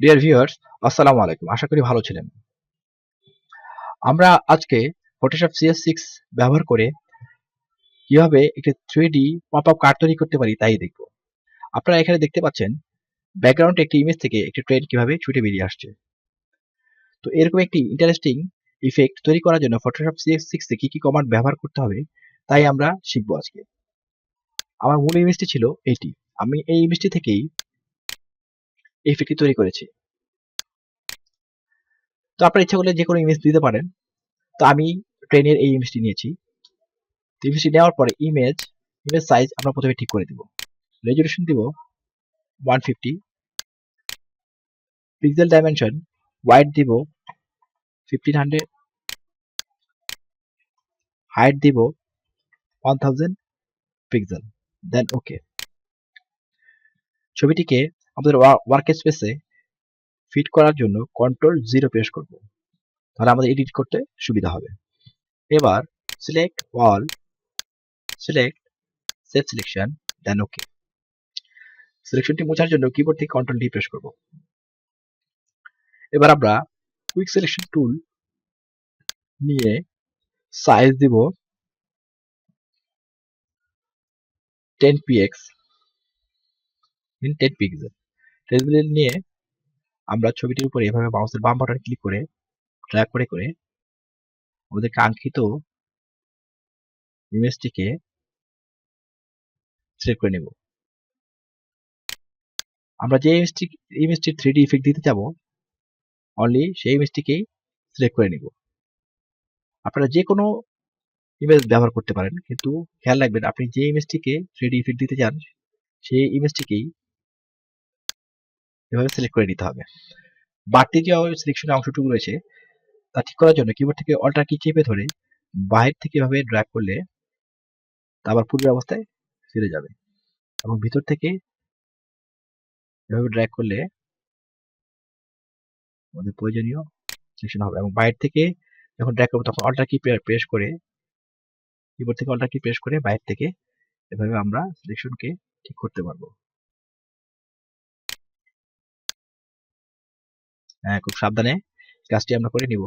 Dear viewers আসসালামু আলাইকুম। আশা করি ভালো ছিলেন। আমরা আজকে ফটোশপ সিএস সিক্স ব্যবহার করে কীভাবে একটি three D pop up card তৈরি করতে পারি তাই দেখব। আপনারা এখানে দেখতে পাচ্ছেন ব্যাকগ্রাউন্ড একটি ইমেজ থেকে একটি ট্রেন কীভাবে ছুটে বেরিয়ে আসছে। তো এরকম একটি ইন্টারেস্টিং ইফেক্ট তৈরি করার জন্য ফটোশপ সিএস সিক্সে কি কি কমান্ড ব্যবহার করতে হবে তাই আমরা শিখব আজকে। আমার মূল ইমেজটি ছিল এটি আমি এই ইমেজটি থেকেই এই তৈরি করেছি। তো আপনার ইচ্ছা করলে যে কোনো ইমেজ দিতে পারেন। তো আমি ট্রেনের এই ইমেজটি নিয়েছি। তো ইমেজটি নেওয়ার পরে ইমেজ ইমেজ সাইজ আমরা প্রথমে ঠিক করে দিব। রেজলিউশন দিব one fifty. Pixel dimension width দিব ফিফটিন হান্ড্রেড। হাইট দিব one thousand pixel. Then okay. ছবিটিকে আমাদের ওয়ার্ক স্পেসে ফিট করার জন্য কন্ট্রোল জিরো প্রেস করব। তাহলে আমাদের এডিট করতে সুবিধা হবে। এবার select all select save selection then okay সিলেকশনটি মোছার জন্য কিবোর্ড থেকে কন্ট্রোল ডি প্রেস করব। এবার আমরা কুইক সিলেকশন টুল নিয়ে সাইজ দিব ten PX ten pixel pixel নিয়ে আমরা ছবিটির উপরে এভাবে মাউসের বাম বাটন ক্লিক করে ড্র্যাগ করে করে আমাদের কাঙ্ক্ষিত ইমেজটিকে সিলেক্ট করে নেব। আমরা যে ইমেজটি ইমেজটির থ্রি ডি ইফেক্ট দিতে যাব অনলি সেই ইমেজটিকেই সিলেক্ট করে নিব। আপনারা যে কোনো ইমেজ ব্যবহার করতে পারেন, কিন্তু খেয়াল রাখবেন আপনি যে ইমেজটিকে থ্রি ডি ইফেক্ট দিতে চান, সেই ইমেজটিকেই এভাবে সিলেক্ট করে নিতে হবে। বাড়তি যে সিলেকশনের অংশটুকু রয়েছে, তা ঠিক করার জন্য কিবোর্ড থেকে অল্টার কি চেপে ধরে বাহির থেকে এভাবে ড্র্যাগ করলে তা আবার পূর্বের অবস্থায় ফিরে যাবে এবং ভিতর থেকে এভাবে ড্র্যাগ করলে আমাদের প্রয়োজনীয় সিলেকশন হবে এবং বাইরে থেকে যখন ড্র্যাগ করব তখন অল্টার কি প্রেস করে কিবোর্ড থেকে অল্টার কি প্রেস করে বাইরে থেকে এভাবে আমরা সিলেকশনকে ঠিক করতে পারব। খুব সাবধানে কাজটি আমরা করে নিব।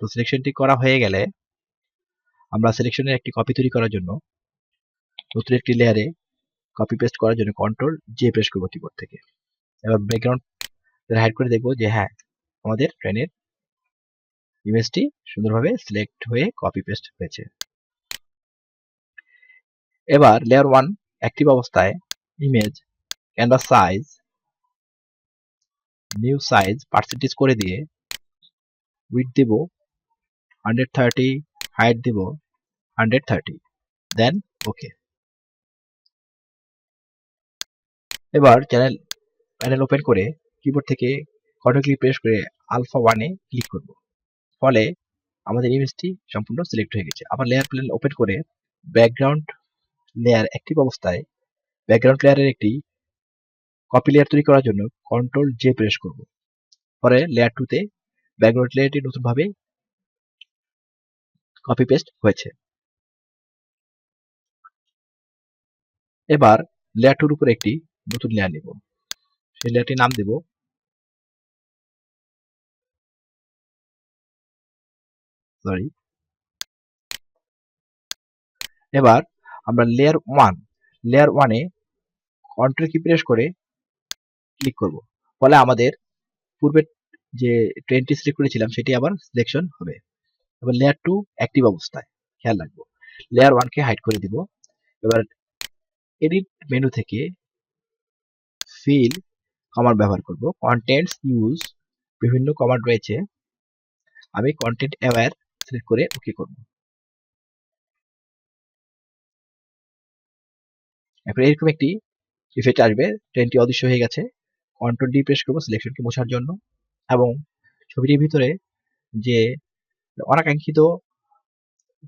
তো সিলেকশনটি করা হয়ে গেলে আমরা সিলেকশনের একটি কপি তৈরি করার জন্য নতুন একটি লেয়ারে কপি পেস্ট করার জন্য কন্ট্রোল জে প্রেস করব কিবোর্ড থেকে। এবার ব্যাকগ্রাউন্ড হাইড করে দেখব যে হ্যাঁ আমাদের ট্রেনের ইমেজটি সুন্দরভাবে সিলেক্ট হয়ে কপি পেস্ট হয়েছে। এবার লেয়ার ওয়ান অ্যাক্টিভ অবস্থায় image canvas size new size percentage করে দিয়ে উইথ দিব হান্ড্রেড থার্টি হাইট দিব হান্ড্রেড থার্টি দেন ওকে এবার চ্যানেল প্যানেল ওপেন করে কিবোর্ড থেকে কন্ট্রোল ক্লিক প্রেস করে আলফা ওয়ানে ক্লিক করব। ফলে আমাদের ইমেজটি সম্পূর্ণ সিলেক্ট হয়ে গেছে। আবার লেয়ার প্যানেল ওপেন করে ব্যাকগ্রাউন্ড লেয়ার অ্যাক্টিভ অবস্থায় ব্যাকগ্রাউন্ড লেয়ারের একটি কপি লেয়ার তৈরি করার জন্য কন্ট্রোল জে প্রেস করব। পরে লেয়ার টুতে ব্যাকগ্রাউন্ড লেয়ারটি নতুনভাবে কপি পেস্ট হয়েছে। এবার লেয়ার টুর উপর একটি নতুন লেয়ার নিব। সেই লেয়ারটির নাম দেব সরি এবার আমরা লেয়ার ওয়ান লেয়ার ওয়ানে কন্ট্রোল কি প্রেস করে ক্লিক করব। ফলে আমাদের পূর্বে যে ট্রেনটি সিলেক্ট করেছিলাম সেটি আবার সিলেকশন হবে। এবার লেয়ার টু অ্যাক্টিভ অবস্থায়, খেয়াল রাখব। লেয়ার ওয়ানকে হাইড করে দিব। এবার এডিট মেনু থেকে ফিল কমান্ড ব্যবহার করব। কন্টেন্টস ইউজ বিভিন্ন কমান্ড রয়েছে। আমি কন্টেন্ট অ্যাওয়ার সিলেক্ট করে ওকে করব। এখন এরকম একটি ইফেক্ট আসবে। ট্রেনটি অদৃশ্য হয়ে গেছে। কন্ট্রোল ডি প্রেস করব সিলেকশনকে মোছার জন্য। এবং ছবিটির ভিতরে যে অনাকাঙ্ক্ষিত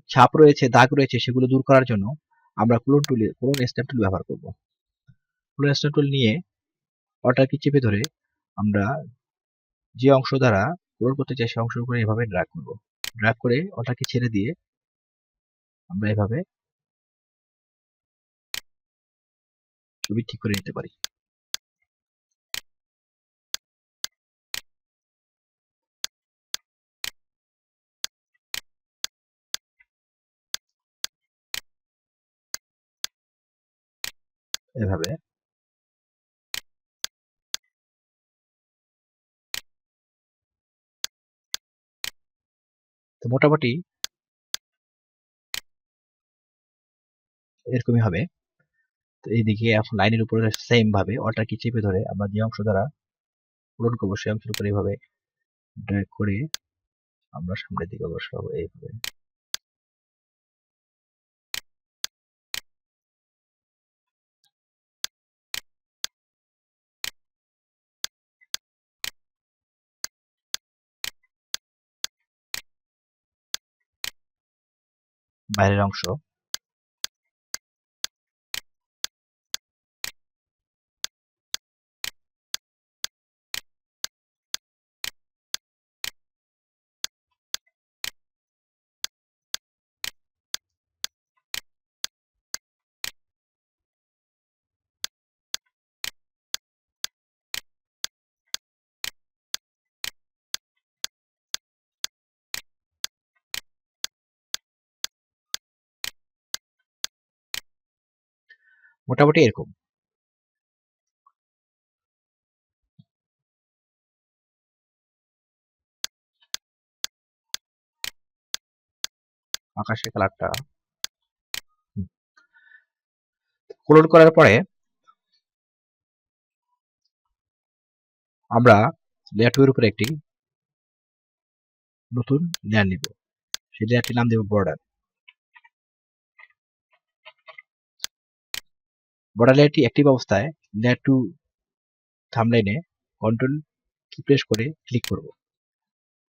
ছাপ রয়েছে, দাগ রয়েছে, সেগুলো দূর করার জন্য আমরা ক্লোন টুলে ক্লোন স্ট্যাম্প টুল ব্যবহার করব। ক্লোন স্ট্যাম্প টুল নিয়ে অটার কি চেপে ধরে আমরা যে অংশ দ্বারা ক্লোন করতে চাই সে অংশের উপরে এভাবে ড্রাগ করব। ড্রাগ করে অটাকে ছেড়ে দিয়ে আমরা এভাবে ছবি ঠিক করে নিতে পারি। এভাবে তো মোটামুটি এরকমই হবে। তো এইদিকে এখন লাইনের উপরে সেম ভাবে অল্টার কি চেপে ধরে আমরা যে অংশ দ্বারা পূরণ করব সেই অংশের উপরে এইভাবে ড্রাইভ করে আমরা সামনের দিকে হব এইভাবে। বাইরের অংশ। মোটামুটি এরকম। আকাশের কালারটা। ক্লোন করার পরে আমরা লেয়ার টু এর উপরে একটি নতুন লেয়ার নিব। সেই লেয়ারটির নাম দেব বর্ডার বর্ডার লেয়ারটি অ্যাক্টিভ অবস্থায় লেয়ার টু থামলাইনে কন্ট্রোল কি প্রেস করে ক্লিক করব।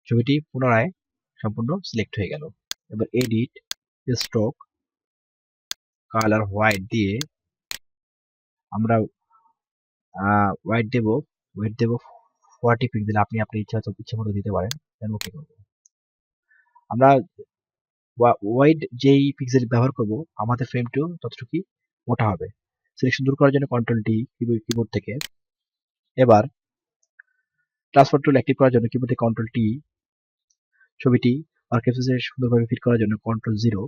ছবিটি পুনরায় সম্পূর্ণ সিলেক্ট হয়ে গেল। এবার এডিট স্ট্রোক কালার হোয়াইট দিয়ে আমরা হোয়াইট দেব হোয়াইট দেব ফোর্টি পিক্সেল আপনি আপনি ইচ্ছা ইচ্ছে মতো দিতে পারেন দেন ওকে করব। আমরা ওয়াইড যেই পিক্সেল ব্যবহার করব, আমাদের ফ্রেমটিও ততটুকুই মোটা হবে। সিলেকশন দূর করার জন্য কন্ট্রোল ডি কিবোর্ড থেকে। এবার ট্রান্সফার টুল অ্যাক্টিভ করার জন্য কিবোর্ড থেকে কন্ট্রোল টি ছবিটি আর্কাইভসে সুন্দরভাবে ফিট করার জন্য কন্ট্রোল জিরো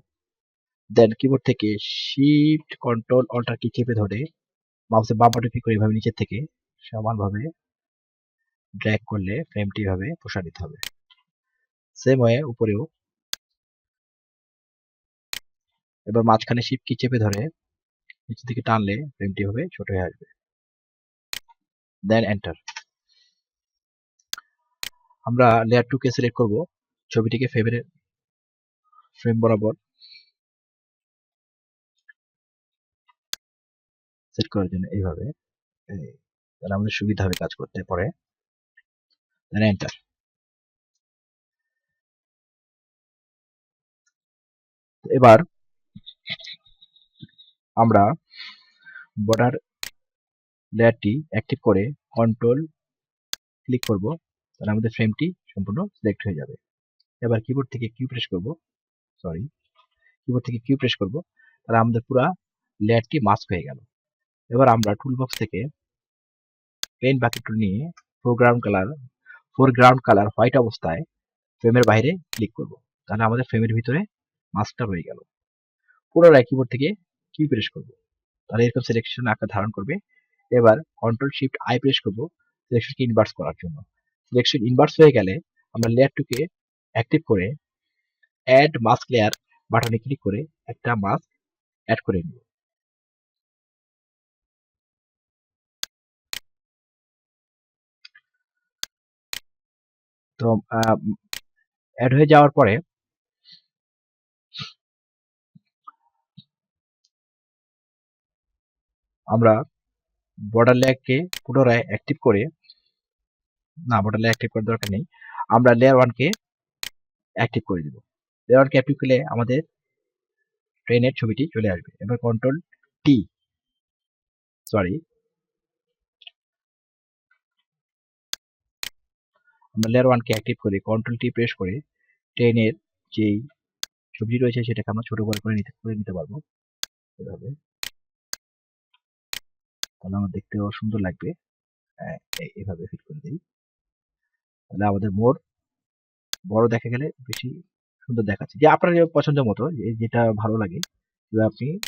দেন কিবোর্ড থেকে শিফট কন্ট্রোল অল্টার কি চেপে ধরে মাউসের বাম বাটন ক্লিক করে এভাবে নিচের থেকে সমানভাবে ড্র্যাগ করলে ফ্রেমটি এভাবে প্রসারিত হবে। সেম ওয়ে উপরেও। এবার মাঝখানে শিফট কি চেপে ধরে নিচের দিকে টানলে ফ্রেমটি এভাবে ছোট হয়ে আসবে। দেন এন্টার আমরা লেয়ার টু কে সিলেক্ট করব। ছবিটিকে ফ্রেমের ফ্রেম বরাবর সেট করার জন্য এইভাবে তাহলে আমাদের সুবিধা হবে কাজ করতে পরে। দেন এন্টার এবার আমরা বর্ডার লেয়ারটি অ্যাক্টিভ করে কন্ট্রোল ক্লিক করব। তাহলে আমাদের ফ্রেমটি সম্পূর্ণ সিলেক্ট হয়ে যাবে। এবার কিবোর্ড থেকে কিউ প্রেস করব। সরি কিবোর্ড থেকে কিউ প্রেস করব। তাহলে আমাদের পুরো লেয়ারটি মাস্ক হয়ে গেল। এবার আমরা টুলবক্স থেকে পেন বাকেট টুল নিয়ে foreground colour foreground colour white অবস্থায় ফ্রেমের বাইরে ক্লিক করব। তাহলে আমাদের ফ্রেমের ভিতরে মাস্কটা রয়ে গেল। পুনরায় কিবোর্ড থেকে কি প্রেস করব? তাহলে এরকম সিলেকশন আকার ধারণ করবে। এবার কন্ট্রোল শিফট আই প্রেস করব সিলেকশনকে ইনভার্স করার জন্য। সিলেকশন ইনভার্স হয়ে গেলে আমরা লেয়ার টুকে অ্যাক্টিভ করে অ্যাড মাস্ক লেয়ার বাটনে ক্লিক করে একটা মাস্ক অ্যাড করে নিব। তো অ্যাড হয়ে যাওয়ার পরে আমরা বর্ডার লেয়ারকে পুনরায় অ্যাক্টিভ করে, না বর্ডার লেয়ার অ্যাক্টিভ করার দরকার নেই, আমরা লেয়ার ওয়ানকে অ্যাক্টিভ করে দিব। লেয়ার ওয়ানকে অ্যাক্টিভ করলে আমাদের ট্রেনের ছবিটি চলে আসবে। এবার কন্ট্রোল টি সরি আমরা লেয়ার ওয়ানকে অ্যাক্টিভ করে কন্ট্রোল টি প্রেস করে ট্রেনের যেই ছবিটি রয়েছে, সেটাকে আমরা ছোট করে নিতে করে নিতে পারব। এভাবে। তাহলে আমার দেখতেও সুন্দর লাগবে। হ্যাঁ, এই- ফিট করে দিই। তাহলে আমাদের মোর বড় দেখা গেলে বেশি সুন্দর দেখাচ্ছে। যে আপনার পছন্দ মতো যেটা ভালো লাগে আপনি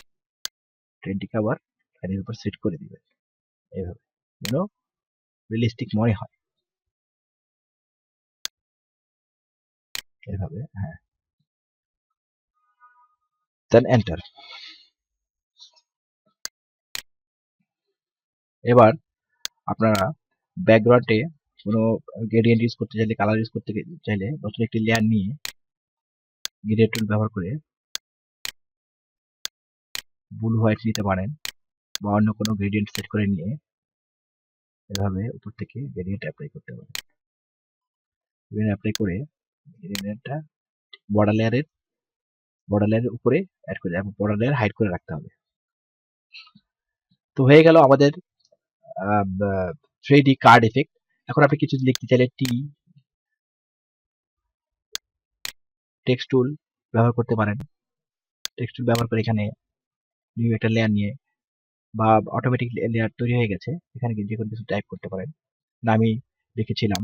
ট্রেনটিকে আবার ফ্যানের উপর সেট করে দিবেন। এইভাবে যেন রিয়েলিস্টিক মনে হয়। এভাবে হ্যাঁ। দেন এন্টার এবার আপনারা ব্যাকগ্রাউন্ডে কোনো গ্রেডিয়েন্ট ইউজ করতে চাইলে কালার ইউজ করতে চাইলে নতুন একটি লেয়ার নিয়ে গ্রেডিয়েন্ট টুল ব্যবহার করে ব্লু হোয়াইট নিতে পারেন বা অন্য কোনো গ্রেডিয়েন্ট সেট করে নিয়ে এভাবে উপর থেকে গ্রেডিয়েন্ট অ্যাপ্লাই করতে পারেন। গ্রেডিয়েন্ট অ্যাপ্লাই করে গ্রেডিয়েন্টটা বর্ডার লেয়ারের বর্ডার লেয়ারের উপরে অ্যাড করে, এবং বর্ডার লেয়ার হাইড করে রাখতে হবে। তো হয়ে গেল আমাদের থ্রি ডি কার্ড এফেক্ট এখন আপনি কিছু লিখতে চাইলে টি টেক্সট টুল ব্যবহার করতে পারেন। টেক্সট টুল ব্যবহার করে এখানে নিউ একটা লেয়ার নিয়ে, বা অটোমেটিক লেয়ার তৈরি হয়ে গেছে। এখানে যে কোনো কিছু টাইপ করতে পারেন। আমি লিখেছিলাম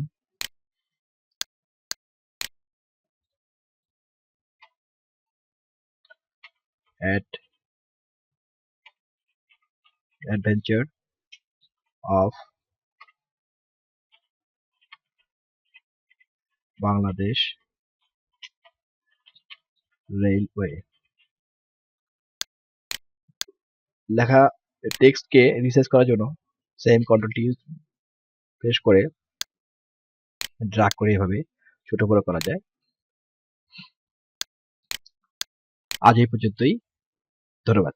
at adventure of Bangladesh railway লেখা টেক্সটকে রিসার্চ করার জন্য সেম কন্ট্রোলটি প্রেস করে ড্রাগ করে এভাবে ছোট বড় করা যায়। আজ এই পর্যন্তই। ধন্যবাদ।